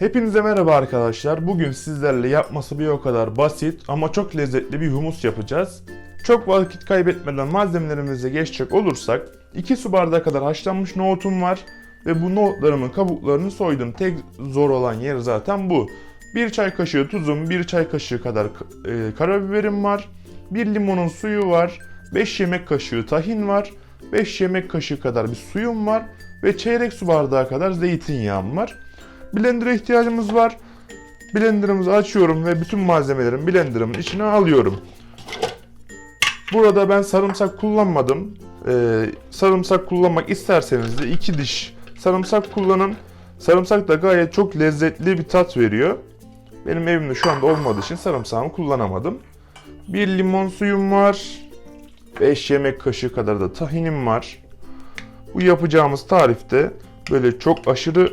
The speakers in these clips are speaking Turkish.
Hepinize merhaba arkadaşlar. Bugün sizlerle yapması bir o kadar basit ama çok lezzetli bir humus yapacağız. Çok vakit kaybetmeden malzemelerimize geçecek olursak 2 su bardağı kadar haşlanmış nohutum var ve bu nohutlarımın kabuklarını soydum. Tek zor olan yer zaten bu. 1 çay kaşığı tuzum, 1 çay kaşığı kadar e, karabiberim var. 1 limonun suyu var. 5 yemek kaşığı tahin var. 5 yemek kaşığı kadar bir suyum var ve çeyrek su bardağı kadar zeytinyağım var. Blender'a ihtiyacımız var. Blender'ımızı açıyorum ve bütün malzemelerimi blender'ımın içine alıyorum. Burada ben sarımsak kullanmadım. Ee, sarımsak kullanmak isterseniz de iki diş sarımsak kullanın. Sarımsak da gayet çok lezzetli bir tat veriyor. Benim evimde şu anda olmadığı için sarımsağımı kullanamadım. Bir limon suyum var. 5 yemek kaşığı kadar da tahinim var. Bu yapacağımız tarifte böyle çok aşırı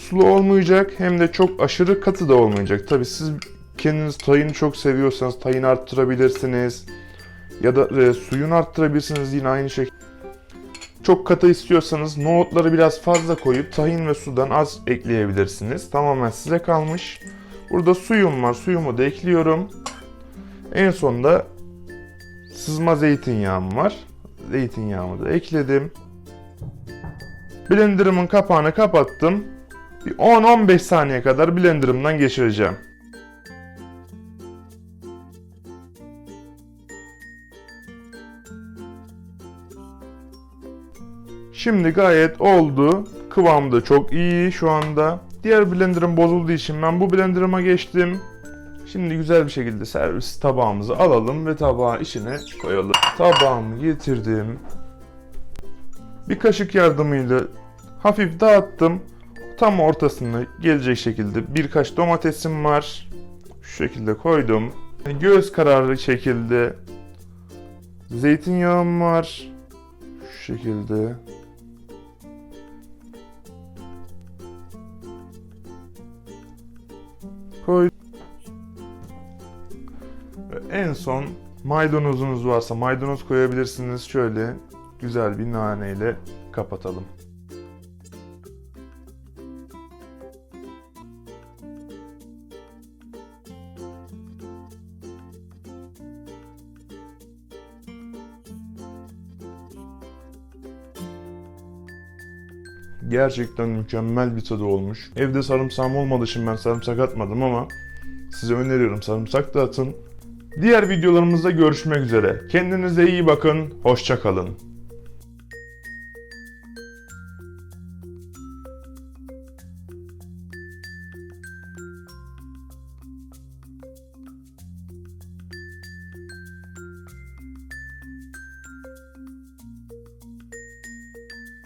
sulu olmayacak hem de çok aşırı katı da olmayacak. Tabi siz kendiniz tayını çok seviyorsanız tayin arttırabilirsiniz. Ya da e, suyunu arttırabilirsiniz yine aynı şekilde. Çok katı istiyorsanız nohutları biraz fazla koyup tahin ve sudan az ekleyebilirsiniz. Tamamen size kalmış. Burada suyum var. Suyumu da ekliyorum. En sonunda sızma zeytinyağım var. Zeytinyağımı da ekledim. Blenderımın kapağını kapattım. Bir 10-15 saniye kadar blenderımdan geçireceğim. Şimdi gayet oldu. Kıvamı da çok iyi şu anda. Diğer blenderım bozulduğu için ben bu blenderıma geçtim. Şimdi güzel bir şekilde servis tabağımızı alalım ve tabağın içine koyalım. Tabağımı getirdim. Bir kaşık yardımıyla hafif dağıttım. Tam ortasına gelecek şekilde birkaç domatesim var. Şu şekilde koydum. Göz kararı şekilde zeytinyağım var. Şu şekilde. Koy. Ve En son maydanozunuz varsa maydanoz koyabilirsiniz. Şöyle güzel bir naneyle kapatalım. Gerçekten mükemmel bir tadı olmuş. Evde sarımsağım olmadığı için ben sarımsak atmadım ama size öneriyorum sarımsak da atın. Diğer videolarımızda görüşmek üzere. Kendinize iyi bakın, hoşça kalın.